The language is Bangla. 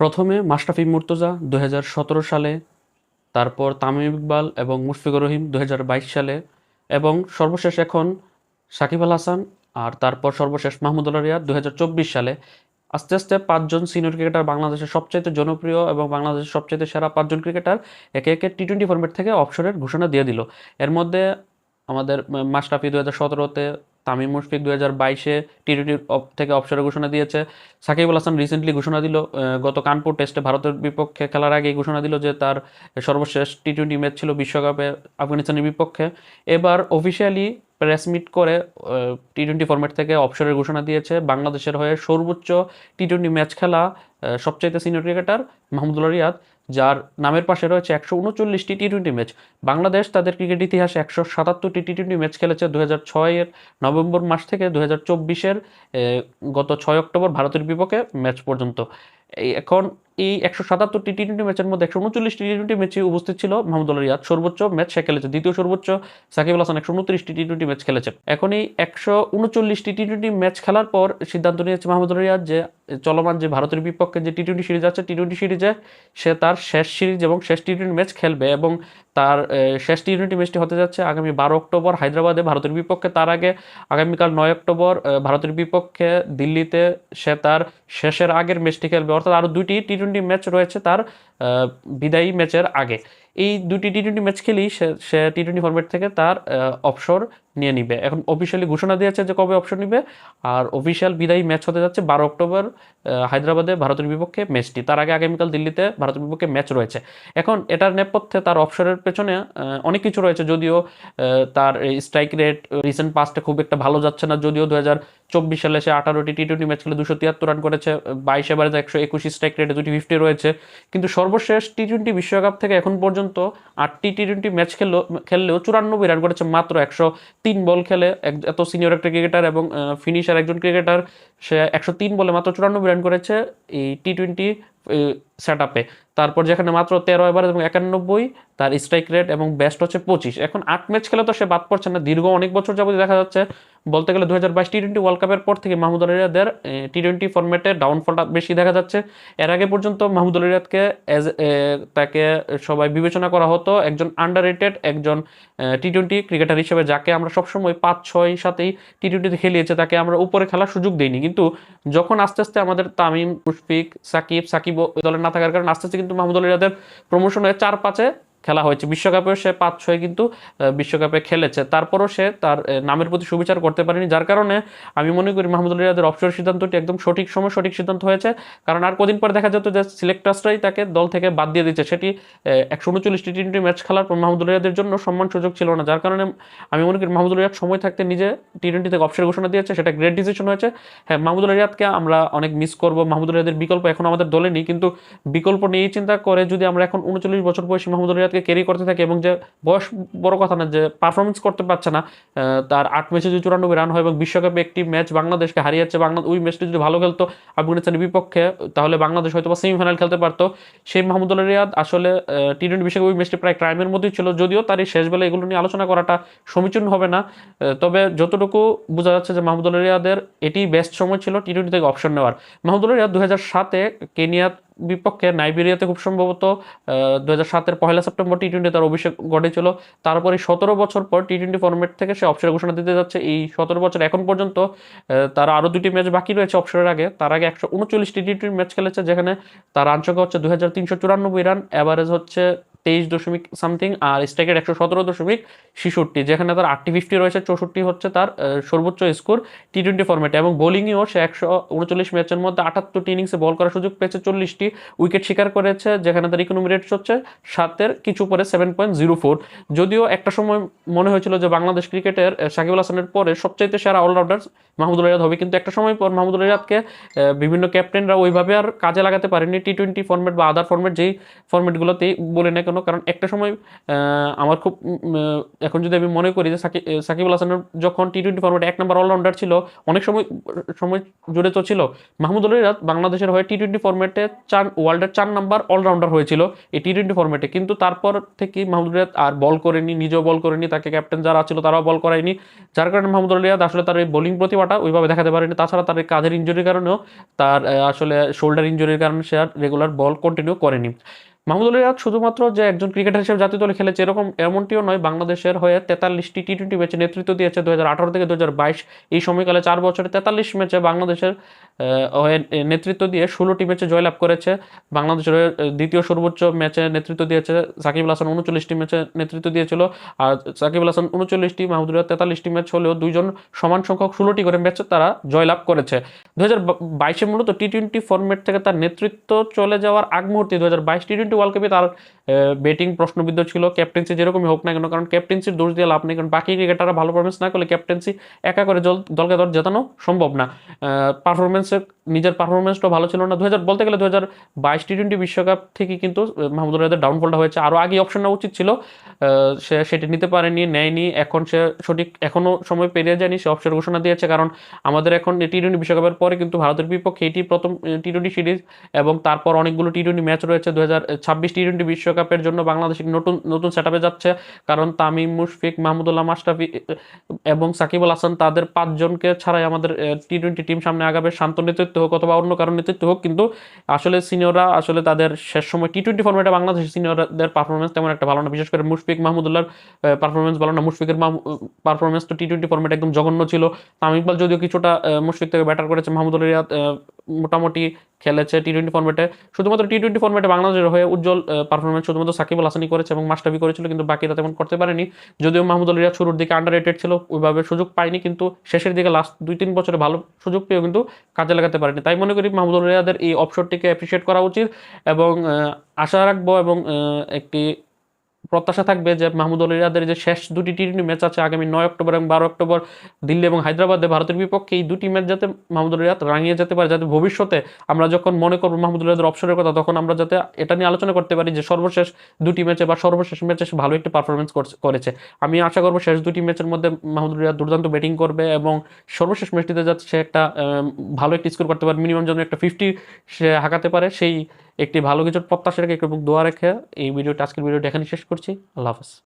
প্রথমে মাশরাফি মুর্তজা দু হাজার সতেরো সালে, তারপর তামিম ইকবাল এবং মুশফিকুর রহিম দু হাজার বাইশ সালে, এবং সর্বশেষ এখন সাকিব আল হাসান আর তারপর সর্বশেষ মাহমুদুল্লাহ রিয়াদ দু হাজার চব্বিশ সালে। আস্তে আস্তে পাঁচজন সিনিয়র ক্রিকেটার বাংলাদেশের সবচাইতে জনপ্রিয় এবং বাংলাদেশের সবচাইতে সেরা পাঁচজন ক্রিকেটার একে একে টি টোয়েন্টি ফর্মেট থেকে অবসরের ঘোষণা দিয়ে দিল। এর মধ্যে আমাদের মাশরাফি দু হাজার সতেরোতে তামিম মুশফিক দু হাজার বাইশে টি টোয়েন্টি থেকে অবসরের ঘোষণা দিয়েছে। সাকিব আল হাসান রিসেন্টলি ঘোষণা দিল গত কানপুর টেস্টে ভারতের বিপক্ষে খেলার আগেই ঘোষণা দিল যে তার সর্বশেষ টি টোয়েন্টি ম্যাচ ছিল বিশ্বকাপে আফগানিস্তানের বিপক্ষে। এবার অফিসিয়ালি প্রেস মিট করে টি টোয়েন্টি ফরম্যাট থেকে অবসরের ঘোষণা দিয়েছে। বাংলাদেশের হয়ে সর্বোচ্চ টি টোয়েন্টি ম্যাচ খেলা সবচাইতে সিনিয়র ক্রিকেটার মাহমুদুল্লাহ রিয়াদ। যার নামের পাশে রয়েছে একশো উনচল্লিশটি টি টোয়েন্টি ম্যাচ বাংলাদেশ তাদের ক্রিকেট ইতিহাসে একশো সাতাত্তরটি টি টোয়েন্টি ম্যাচ খেলেছে দু হাজার নভেম্বর মাস থেকে দু হাজার চব্বিশের গত ছয় অক্টোবর ভারতের বিপক্ষে ম্যাচ পর্যন্ত। এখন এই একশো সাতাত্তরটি টি টোয়েন্টি ম্যাচের মধ্যে একশো উনচল্লিশটি টি টোয়েন্টি ম্যাচে উপস্থিত ছিল। মাহমুদুল্লাহ রিয়াদ সর্বোচ্চ ম্যাচ সে খেলেছে, দ্বিতীয় সর্বোচ্চ। সাকিব হাসান একশো উনত্রিশটি টি টোয়েন্টি ম্যাচ খেলেছে এখন এই একশো উনচল্লিশটি টি টোয়েন্টি ম্যাচ খেলার পর সিদ্ধান্ত নিয়েছে মাহমুদুল্লাহ রিয়াদ যে, চলমান যে ভারতের বিপক্ষে যে টি টোয়েন্টি সিরিজ আছে টি টোয়েন্টি সিরিজে সে তার শেষ সিরিজ এবং শেষ টি টোয়েন্টি ম্যাচ খেলবে এবং তার শেষ টি টোয়েন্টি ম্যাচটি হতে যাচ্ছে আগামী বারো অক্টোবর হায়দ্রাবাদে ভারতের বিপক্ষে। তার আগে আগামীকাল নয় অক্টোবর ভারতের বিপক্ষে দিল্লিতে সে তার শেষের আগের ম্যাচটি খেলবে। অর্থাৎ আরও দুটি টি টোয়েন্টি ম্যাচ রয়েছে তার বিদায়ী ম্যাচের আগে। এই দুটি টি টোয়েন্টি ম্যাচ খেলেই সে টি টোয়েন্টি ফরম্যাট থেকে তার অবসর নিয়ে নিবে। এখন অফিসিয়ালি ঘোষণা দিয়েছে যে কবে অবসর নিবে, আর অফিসিয়াল বিদায়ী ম্যাচ হতে যাচ্ছে বারো অক্টোবর হায়দ্রাবাদে ভারতের বিপক্ষে ম্যাচটি। তার আগে আগামীকাল দিল্লিতে ভারতের বিপক্ষে ম্যাচ রয়েছে। এখন এটার নেপথ্যে তার অবসরের পেছনে অনেক কিছু রয়েছে। যদিও তার স্ট্রাইক রেট রিসেন্ট পাস্টে খুব একটা ভালো যাচ্ছে না। যদিও দু হাজার চব্বিশ সালে সে আঠারোটি টি টোয়েন্টি ম্যাচ খেলে দুশো তিয়াত্তর রান করেছে, বাইশ এবারে একশো একুশি স্ট্রাইক রেটে দুটি ফিফটি রয়েছে। কিন্তু সর্বশেষ টি টোয়েন্টি বিশ্বকাপ থেকে এখন পর্যন্ত আটটি টি টোয়েন্টি ম্যাচ খেললো, খেললেও চুরানব্বই রান করেছে মাত্র একশো তিন বল খেলে। এত সিনিয়র একটা ক্রিকেটার এবং ফিনিশার একজন ক্রিকেটার সে একশো তিন বলে মাত্র চুরানব্বই রান করেছে এই টি টোয়েন্টি সেট আপে তারপর যেখানে মাত্র তেরো এবার এবং একানব্বই, তার স্ট্রাইক রেট এবং বেস্ট হচ্ছে পঁচিশ। এখন আট ম্যাচ খেলে তো সে বাদ পড়ছে না, দীর্ঘ অনেক বছর যাবত দেখা যাচ্ছে। বলতে গেলে দু হাজার বাইশ টি টোয়েন্টি ওয়ার্ল্ড কাপের পর থেকে মাহমুদুল রিয়াদের টি টোয়েন্টি ফর্মেটে ডাউনফলটা বেশি দেখা যাচ্ছে। এর আগে পর্যন্ত মাহমুদুল রিয়াদকে এজ তাকে সবাই বিবেচনা করা হতো একজন আন্ডার একজন টি টোয়েন্টি ক্রিকেটার হিসেবে যাকে আমরা সবসময় পাঁচ, ছয় সাথেই টি টোয়েন্টিতে খেলিয়েছে, তাকে আমরা উপরে খেলার সুযোগ দিইনি। কিন্তু যখন আস্তে আস্তে আমাদের তামিম, মুশফিক, সাকিব সাকিব ওই দলে না থাকার কারণে আস্তে আস্তে কিন্তু মাহমুদুল রিয়াদের প্রমোশন হয়ে চার, পাঁচে খেলা হয়েছে। বিশ্বকাপেও সে পাঁচ ছয় কিন্তু বিশ্বকাপে খেলেছে। তারপরও সে তার নামের প্রতি সুবিচার করতে পারেনি। যার কারণে আমি মনে করি মাহমুদুল রিয়াদের অবসর সিদ্ধান্তটি একদম সঠিক সময় সঠিক সিদ্ধান্ত হয়েছে। কারণ আর কদিন পর দেখা যেত যে সিলেক্টার্সরাই তাকে দল থেকে বাদ দিয়ে দিচ্ছে। সেটি একশো উনচল্লিশ টি টোয়েন্টি ম্যাচ খেলার পর মাহমুদুল রিয়াদের জন্য সম্মান সুযোগ ছিল না। যার কারণে আমি মনে করি মাহমুদুল রিয়াদ সময় থাকতে নিজে টি টোয়েন্টি থেকে অবসর ঘোষণা দিয়েছে। সেটা গ্রেট ডিসিশন হয়েছে। হ্যাঁ মাহমুদুল রিয়াদকে আমরা অনেক মিস করব। মাহমুদুল রিয়াদের বিকল্প এখন আমাদের দলে নেই। কিন্তু বিকল্প নিয়েই চিন্তা করে যদি আমরা এখন উনচল্লিশ বছর বয়সী মাহমুদুল রিয়াদকে ক্যারি করতে থাকে এবং যে বয়স বড় কথা না, যে পারফরমেন্স করতে পারছে না তার আট ম্যাচে যদি চুরানব্বই রান হয় এবং বিশ্বকাপে একটি ম্যাচ বাংলাদেশকে হারিয়েছে, বাংলা ওই ম্যাচটি যদি ভালো খেলতো আফগানিস্তানের বিপক্ষে, তাহলে বাংলাদেশ হয়তো বা সেমিফাইনাল খেলতে পারতো। সেই মাহমুদুল রিয়াদ আসলে টি টোয়েন্টি বিশ্বকাপ ওই ম্যাচটি প্রায় ক্রাইমের মধ্যেই ছিল, যদিও তার এই শেষ বেলা এগুলো নিয়ে আলোচনা করাটা সমীচীন হবে না তবে যতটুকু বোঝা যাচ্ছে যে মাহমুদুল রিয়াদের এটি বেস্ট সময় ছিল টি টোয়েন্টি থেকে অপশন নেওয়ার। মাহমুদুল রিয়াদ দু হাজার সাতে কেনিয়ার বিপক্ষে নাইবেরিয়াতে খুব সম্ভবত দু হাজার সাতের পহেলা সেপ্টেম্বর টি টোয়েন্টি তার অভিষেক ঘটেছিল। তারপরে সতেরো বছর পর টি টোয়েন্টি ফর্মেট থেকে সে অপসরের ঘোষণা দিতে যাচ্ছে। এই সতেরো বছর এখন পর্যন্ত তার আরও দুটি ম্যাচ বাকি রয়েছে অপসরের আগে। তার আগে একশো উনচল্লিশটি টি টোয়েন্টি ম্যাচ খেলেছে, যেখানে তার রান সংখ্যা হচ্ছে দু হাজার তিনশো চুরানব্বই রান অ্যাভারেজ হচ্ছে তেইশ দশমিক সামথিং আর স্ট্রাইকের একশো সতেরো দশমিক ছেষট্টি যেখানে তার আটটি ফিফটি রয়েছে চৌষট্টি হচ্ছে তার সর্বোচ্চ স্কোর টি টোয়েন্টি ফর্মেটে এবং বোলিংয়েও সে একশো উনচল্লিশ ম্যাচের মধ্যে আটাত্তরটি ইনিংসে বল করার সুযোগ পেয়েছে চল্লিশটি উইকেট শিকার করেছে যেখানে তার ইকোনমি রেট হচ্ছে সাতের কিছু পরে সেভেন পয়েন্ট জিরো ফোর যদিও একটা সময় মনে হয়েছিল যে বাংলাদেশ ক্রিকেটের আহ, সাকিব আল হাসানের পরে সবচাইতে সেরা অলরাউন্ডার মাহমুদুল রিয়াদ হবে কিন্তু একটা সময় পর মাহমুদুল রিয়াদকে বিভিন্ন ক্যাপ্টেনরা ওইভাবে আর কাজে লাগাতে পারেনি টি টোয়েন্টি ফর্মেট বা আদার ফর্মেট যেই ফর্মেটগুলোতেই বলে না কেন কেন কারণ একটা সময় আমার খুব এখন যদি আমি মনে করি যে সাকিব সাকিব আল হাসানের যখন টি টোয়েন্টি ফর্মেটে এক নম্বর অলরাউন্ডার ছিল, অনেক সময় সময় জুড়ে তো ছিল মাহমুদুল রিয়াদ বাংলাদেশের হয়ে টি টোয়েন্টি ফর্মেটে চার ওয়ার্ল্ডের চার নাম্বার অলরাউন্ডার হয়েছিল এই টি টোয়েন্টি ফর্মেটে কিন্তু তারপর থেকে মাহমুদুল রিয়াদ আর বল করেনি, নিজেও বল করেনি, তাকে ক্যাপ্টেন যারা ছিল তারাও বল করায়নি। যার কারণে মাহমুদুল রিয়াদ আসলে তার এই বোলিং প্রতিভাটা ওইভাবে দেখাতে পারেনি। তাছাড়া তার কাঁধের ইঞ্জুরির কারণেও তার আসলে শোল্ডার ইঞ্জুরির কারণে সে আর রেগুলার বল কন্টিনিউ করেনি। মাহমুদুল রিয়াদ শুধুমাত্র যে একজন ক্রিকেটার হিসেবে জাতীয় দলে খেলেছে এরকম এমনটিও নয় বাংলাদেশের হয়ে তেতাল্লিশটি টি টোয়েন্টি ম্যাচে নেতৃত্ব দিয়েছে দু হাজার আঠারো থেকে দু এই সময়কালে চার বছরে তেতাল্লিশ ম্যাচে বাংলাদেশের হয়ে নেতৃত্ব দিয়ে ষোলোটি ম্যাচে জয়লাভ করেছে। বাংলাদেশের হয়ে, দ্বিতীয় সর্বোচ্চ ম্যাচে নেতৃত্ব দিয়েছে সাকিবুল হাসান উনচল্লিশটি ম্যাচে নেতৃত্ব দিয়েছিল। আর সাকিবুল হাসান উনচল্লিশটি মাহমুদুল রিয়াদ তেতাল্লিশটি ম্যাচ হলেও দুইজন সমান সংখ্যক ষোলোটি করে ম্যাচে তারা জয়লাভ করেছে। দু হাজার বাইশে মূলত টি টোয়েন্টি ফর্মেট থেকে তার নেতৃত্ব চলে যাওয়ার আগ মুহূর্তে দু হাজার বাইশ টি টোয়েন্টি ওয়ার্ল্ড কাপে তার ব্যাটিং প্রশ্নবিদ্ধ ছিল। ক্যাপ্টেন্সি যেরকমই হোক না কেন, কারণ ক্যাপ্টেন্সির দোষ দিয়ে লাভ নেই, কারণ বাকি ক্রিকেটাররা ভালো পারফরমেন্স না করলে ক্যাপ্টেন্সি একা করে দলকে দল জেতানো সম্ভব না। পারফরমেন্সের নিজের পারফরমেন্সটা ভালো ছিল না। দু হাজার বলতে গেলে দু হাজার বাইশ টি বিশ্বকাপ থেকে কিন্তু মাহমুদুল রিয়াদের ডাউনফলটা হয়েছে। আরও আগে অপশন নেওয়া উচিত ছিল সে সেটি নিতে পারেনি, নেয়নি, এখন সে সঠিক এখনও সময় পেরিয়ে যায়নি, সে অপশন ঘোষণা দিয়েছে, কারণ আমাদের এখন টি টোয়েন্টি বিশ্বকাপের পরে কিন্তু ভারতের বিপক্ষে এটি প্রথম টি টোয়েন্টি সিরিজ এবং তারপর অনেকগুলো টি টোয়েন্টি ম্যাচ রয়েছে। দু হাজার ছাব্বিশ টি টোয়েন্টি বিশ্বকাপের জন্য বাংলাদেশ নতুন নতুন সেট যাচ্ছে, কারণ তামিম, মুশফিক, মাহমুদুল্লাহ মাস্টাফি এবং সাকিব আল হাসান তাদের পাঁচজনকে ছাড়াই আমাদের টি টোয়েন্টি টিম সামনে আগাবে। শান্ত নেতৃত্ব হোক অথবা অন্য কারণে নেতৃত্ব হোক, কিন্তু আসলে সিনিয়ররা আসলে তাদের শেষ সময় টি টোয়েন্টি ফর্মেটে বাংলাদেশের সিনিয়রদের পারফরমেন্স তেমন একটা ভালো না। বিশেষ করে মুশফিক মাহমুদুল্লাহর পারফরমেন্স ভালো না। মুশফিকের পারফরমেন্স তো টি টোয়েন্টি ফর্মেট একদম জঘন্য ছিল। তামিকবাল যদিও কিছুটা মুশফিক থেকে ব্যাটার করেছে। মাহমুদুল্লাহ মোটামুটি খেলেছে টি টোয়েন্টি ফর্মেটে শুধুমাত্র টি টোয়েন্টি ফর্মেটে বাংলাদেশের হয়ে উজ্জ্বল পারফরমেন্স শুধুমাত্র সাকিব আল হাসানি করেছে এবং মাস্টাবি করেছিল, কিন্তু বাকিরা তেমন করতে পারেনি। যদিও মাহমুদুল রিয়াদ শুরুর দিকে আন্ডার রেটেড ছিল, ওইভাবে সুযোগ পায়নি, কিন্তু শেষের দিকে লাস্ট দুই তিন বছরে ভালো সুযোগ পেয়েও কিন্তু কাজে লাগাতে পারেনি। তাই মনে করি মাহমুদুল রিয়াদের এই অপশনটিকে অ্যাপ্রিসিয়েট করা উচিত এবং আশা রাখব এবং একটি প্রত্যাশা থাকবে যে মাহমুদুল রিয়াদের যে শেষ দুটি টি টোয়েন্টি ম্যাচ আছে আগামী নয় অক্টোবর এবং বারো অক্টোবর দিল্লি এবং হায়দ্রাবাদে ভারতের বিপক্ষে এই দুটি ম্যাচ যাতে মাহমুদুল রিয়াদ রাঙিয়ে যেতে পারে, যাতে ভবিষ্যতে আমরা যখন মনে করব মাহমুদুল রিয়াদের অপশনের কথা, তখন আমরা যাতে এটা নিয়ে আলোচনা করতে পারি যে সর্বশেষ দুটি ম্যাচে বা সর্বশেষ ম্যাচে সে ভালো একটি পারফরমেন্স করেছে আমি আশা করব শেষ দুটি ম্যাচের মধ্যে মাহমুদুল রিয়াদ দুর্দান্ত ব্যাটিং করবে এবং সর্বশেষ ম্যাচটিতে যাতে সে একটা ভালো একটি স্কোর করতে পারে মিনিমাম যেন একটা ফিফটি সে হাঁকাতে পারে, সেই একটি ভালো কিছুর প্রত্যাশা রেখে একটু দোয়া রেখে এই ভিডিওটা, আজকের ভিডিওটা এখানে শেষ করছি। আল্লাহ হাফেজ।